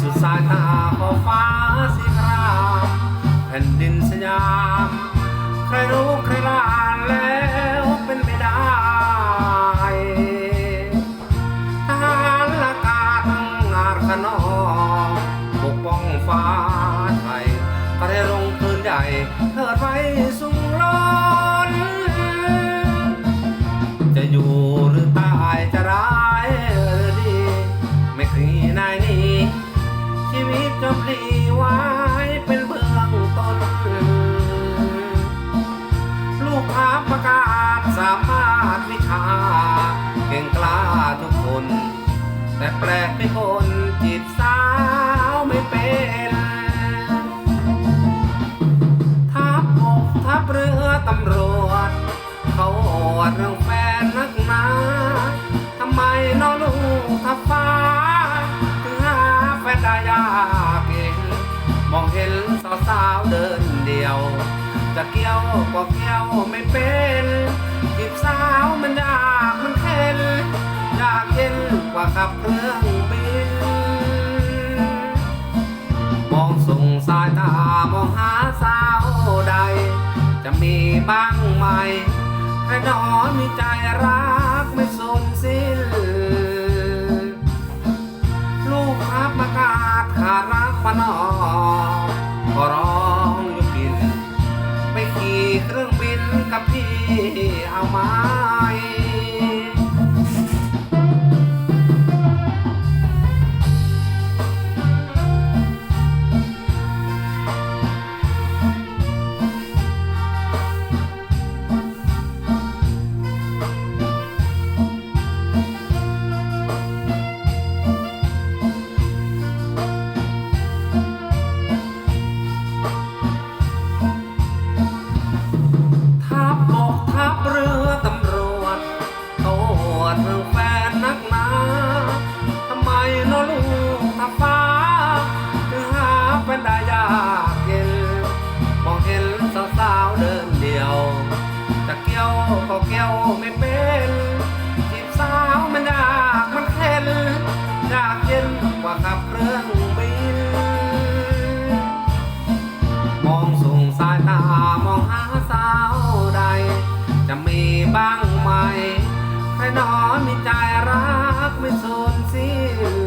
สุดสายตาขอฟ้าสีครามแผ่นดินสยาม ใครรู้ใครล่านแล้วเป็นไม่ได้ทหารอากาศงาดขนองปกป้องฟ้าไทยก็ได้ลงพื้นใหญ่เทิดไว้สูง ก่งกล้าทุกคน แต่แปลกที่คนจีบสาวไม่เป็นทับอกทัพเรือตำรวจ เขาอวดเรื่องแฟนนักหนาทำไมน้องลูกทัพฟ้าถึงหาแฟนได้ยากเองมองเห็นสาวๆเดินเดียว จะเกี่ยวก็เกี่ยวไม่เป็นจีบสาวมันยากมัน นยากเย็นกว่าขับเครื่องบิน มองส่งสายตามองหาสาวใด จะมีบ้างไหมใครหนอนมีใจรักไม่สูญสิ้น ลูกครับประกาศขาดรักมานอขอร้องอยู่กิน ไปขี่เครื่องบินกับพี่เอามทั สาวๆเดินเดียว จะเกี่ยวก็เกี่ยวไม่เป็นจีบสาวมันยากมันเข็นยากเย็นกว่าขับเครื่องบิน มองส่งสายตามองหาสาวใด จะมีบ้างไหม ใครหนอมีใจรักไม่สูญสิ้น